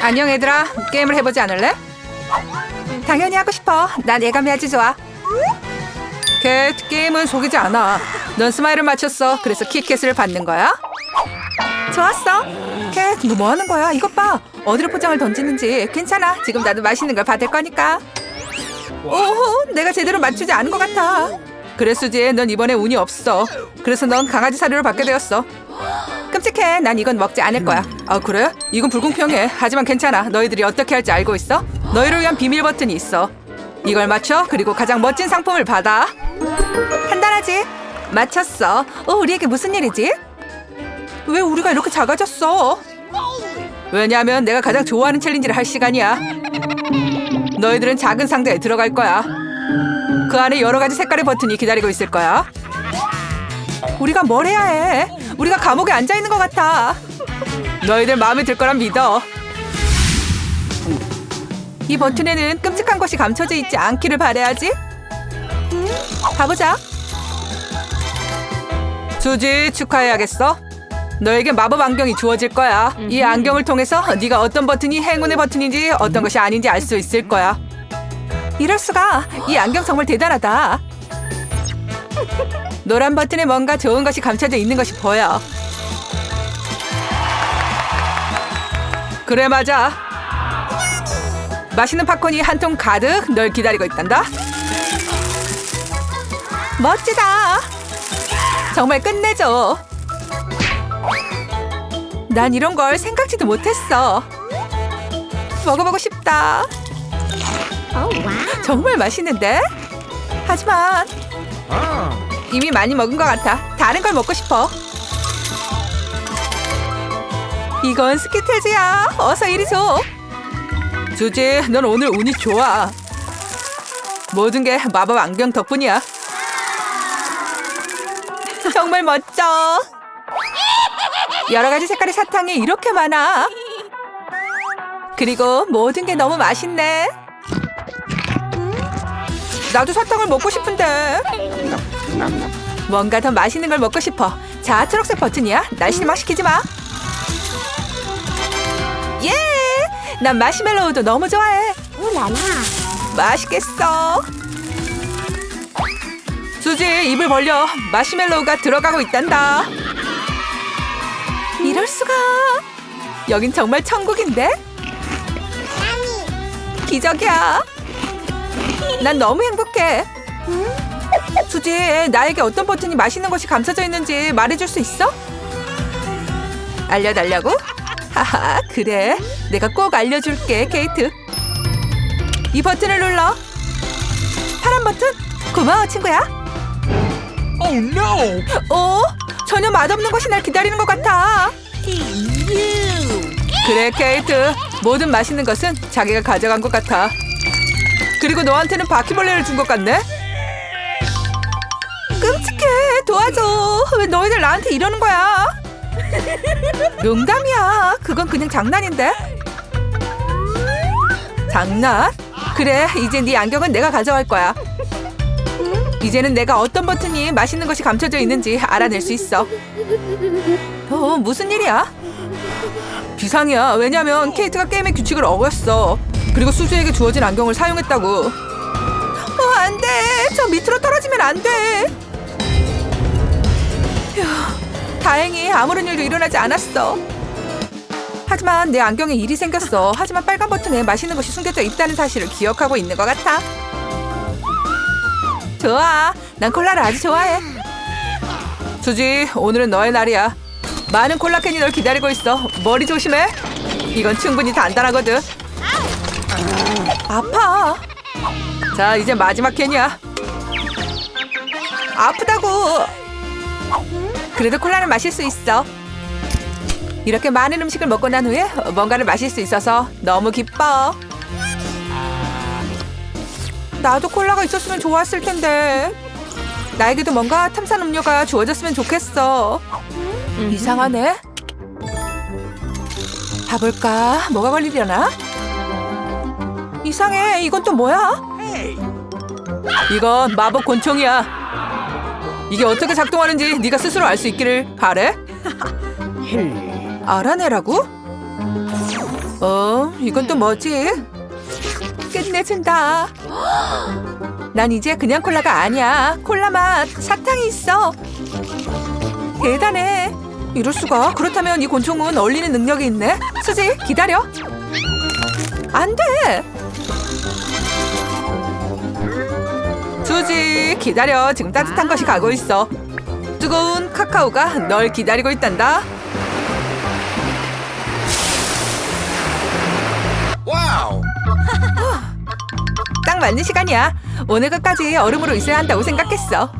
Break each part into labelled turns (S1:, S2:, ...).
S1: 안녕 얘들아. 게임을 해보지 않을래? 당연히 하고 싶어. 난 예감이 아주 좋아. 캣, 게임은 속이지 않아. 넌 스마일을 맞췄어. 그래서 키캣을 받는 거야? 좋았어. 캣, 너 뭐 하는 거야? 이것 봐. 어디로 포장을 던지는지. 괜찮아. 지금 나도 맛있는 걸 받을 거니까. 오호, 내가 제대로 맞추지 않은 것 같아. 그래, 수지. 넌 이번에 운이 없어. 그래서 넌 강아지 사료를 받게 되었어. 끔찍해. 난 이건 먹지 않을 거야. 아, 그래? 이건 불공평해. 하지만 괜찮아. 너희들이 어떻게 할지 알고 있어? 너희를 위한 비밀 버튼이 있어. 이걸 맞춰. 그리고 가장 멋진 상품을 받아. 간단하지? 맞췄어. 어, 우리에게 무슨 일이지? 왜 우리가 이렇게 작아졌어? 왜냐하면 내가 가장 좋아하는 챌린지를 할 시간이야. 너희들은 작은 상자에 들어갈 거야. 그 안에 여러 가지 색깔의 버튼이 기다리고 있을 거야. 우리가 뭘 해야 해? 우리가 감옥에 앉아 있는 것 같아. 너희들 마음에 들 거란 믿어. 이 버튼에는 끔찍한 것이 감춰져 있지 않기를 바래야지. 가보자. 수지 축하해야겠어. 너에게 마법 안경이 주어질 거야. 이 안경을 통해서 네가 어떤 버튼이 행운의 버튼인지 어떤 것이 아닌지 알 수 있을 거야. 이럴 수가. 이 안경 정말 대단하다. 노란 버튼에 뭔가 좋은 것이 감춰져 있는 것이 보여. 그래 맞아. 맛있는 팝콘이 한 통 가득 널 기다리고 있단다. 멋지다. 정말 끝내줘. 난 이런 걸 생각지도 못했어. 먹어보고 싶다. 정말 맛있는데? 하지만 이미 많이 먹은 것 같아. 다른 걸 먹고 싶어. 이건 스키틀즈야. 어서 이리 줘. 주지, 넌 오늘 운이 좋아. 모든 게 마법 안경 덕분이야. 정말 멋져. 여러 가지 색깔의 사탕이 이렇게 많아. 그리고 모든 게 너무 맛있네. 나도 사탕을 먹고 싶은데. 뭔가 더 맛있는 걸 먹고 싶어. 자, 초록색 버튼이야. 날 실망시키지 마. 예! 난 마시멜로우도 너무 좋아해.
S2: 우라라.
S1: 맛있겠어. 수지, 입을 벌려. 마시멜로우가 들어가고 있단다. 이럴 수가. 여긴 정말 천국인데? 기적이야. 난 너무 행복해. 수지, 나에게 어떤 버튼이 맛있는 것이 감춰져 있는지 말해줄 수 있어? 알려달라고? 하하, 그래. 내가 꼭 알려줄게, 케이트. 이 버튼을 눌러. 파란 버튼? 고마워, 친구야.
S3: Oh no!
S1: 어? 전혀 맛없는 것이 날 기다리는 것 같아. 그래, 케이트. 모든 맛있는 것은 자기가 가져간 것 같아. 그리고 너한테는 바퀴벌레를 준 것 같네? 도와줘. 왜 너희들 나한테 이러는 거야? 농담이야. 그건 그냥 장난인데. 장난? 그래, 이제 네 안경은 내가 가져갈 거야. 이제는 내가 어떤 버튼이 맛있는 것이 감춰져 있는지 알아낼 수 있어. 어, 무슨 일이야? 비상이야. 왜냐면 케이트가 게임의 규칙을 어겼어. 그리고 수지에게 주어진 안경을 사용했다고. 어, 안 돼. 저 밑으로 떨어지면 안 돼. 휴, 다행히 아무런 일도 일어나지 않았어. 하지만 내 안경에 일이 생겼어. 하지만 빨간 버튼에 맛있는 것이 숨겨져 있다는 사실을 기억하고 있는 것 같아. 좋아. 난 콜라를 아주 좋아해. 수지, 오늘은 너의 날이야. 많은 콜라캔이 널 기다리고 있어. 머리 조심해. 이건 충분히 단단하거든. 아파. 자, 이제 마지막 캔이야. 아프다고. 그래도 콜라를 마실 수 있어. 이렇게 많은 음식을 먹고 난 후에 뭔가를 마실 수 있어서 너무 기뻐. 나도 콜라가 있었으면 좋았을 텐데. 나에게도 뭔가 탄산 음료가 주어졌으면 좋겠어. 이상하네. 봐볼까? 뭐가 걸리려나? 이상해. 이건 또 뭐야? 이건 마법 권총이야. 이게 어떻게 작동하는지 네가 스스로 알 수 있기를 바래. 알아내라고? 어, 이건 또 뭐지? 끝내준다. 난 이제 그냥 콜라가 아니야. 콜라 맛, 사탕이 있어. 대단해. 이럴 수가. 그렇다면 이 곤충은 얼리는 능력이 있네. 수지, 기다려. 안 돼. 기다려. 지금 따뜻한 것이 가고 있어. 뜨거운 카카오가 널 기다리고 있단다.
S3: Wow.
S1: 딱 맞는 시간이야. 오늘 끝까지 얼음으로 있어야 한다고 생각했어.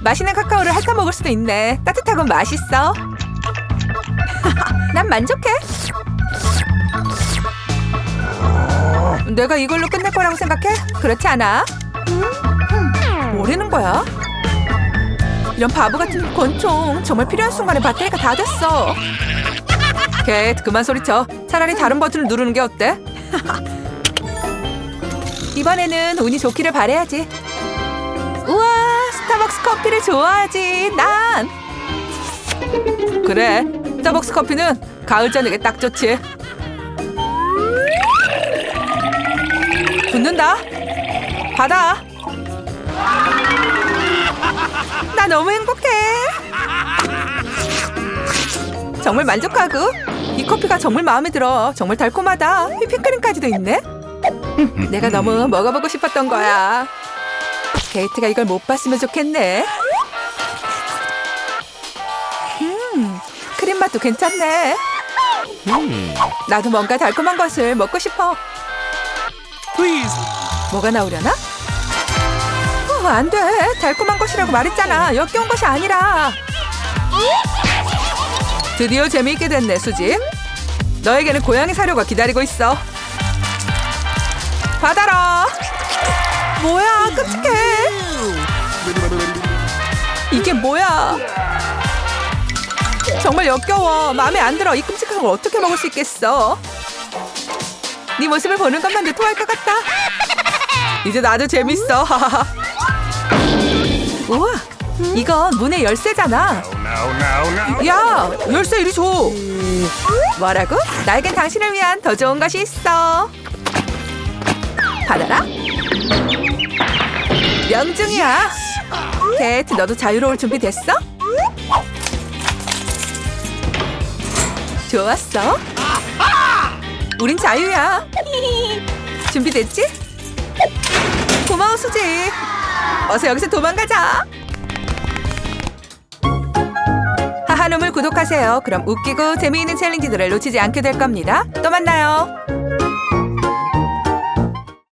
S1: 맛있는 카카오를 핥아 먹을 수도 있네. 따뜻하고 맛있어. 난 만족해. 내가 이걸로 끝낼 거라고 생각해? 그렇지 않아? 뭐라는 거야? 이런 바보 같은 권총 정말 필요한 순간에 배터리가 다 됐어. 겟 그만 소리쳐. 차라리 다른 버튼을 누르는 게 어때? 이번에는 운이 좋기를 바래야지. 우와, 스타벅스 커피를 좋아하지. 난. 그래, 스타벅스 커피는 가을 저녁에 딱 좋지. 붙는다. 받아. 나 너무 행복해. 정말 만족하고 이 커피가 정말 마음에 들어. 정말 달콤하다. 휘핑크림까지도 있네. 내가 너무 먹어보고 싶었던 거야. 게이트가 이걸 못 봤으면 좋겠네. 음, 크림 맛도 괜찮네. 나도 뭔가 달콤한 것을 먹고 싶어.
S3: Please.
S1: 뭐가 나오려나? 어, 안 돼. 달콤한 것이라고 말했잖아. 역겨운 것이 아니라. 드디어 재미있게 됐네, 수지. 너에게는 고양이 사료가 기다리고 있어. 받아라. 뭐야, 끔찍해. 이게 뭐야? 정말 역겨워. 마음에 안 들어. 이 끔찍한 걸 어떻게 먹을 수 있겠어? 네 모습을 보는 것만도 토할 것 같다. 이제 나도 재밌어. 우와, 이건 문의 열쇠잖아. 야, 열쇠 이리 줘. 뭐라고? 나에겐 당신을 위한 더 좋은 것이 있어. 받아라. 명중이야. 게트, 너도 자유로울 준비 됐어? 좋았어. 우린 자유야. 준비됐지? 어서 여기서 도망가자. 하하놈을 구독하세요. 그럼 웃기고 재미있는 챌린지들을 놓치지 않게 될 겁니다. 또 만나요.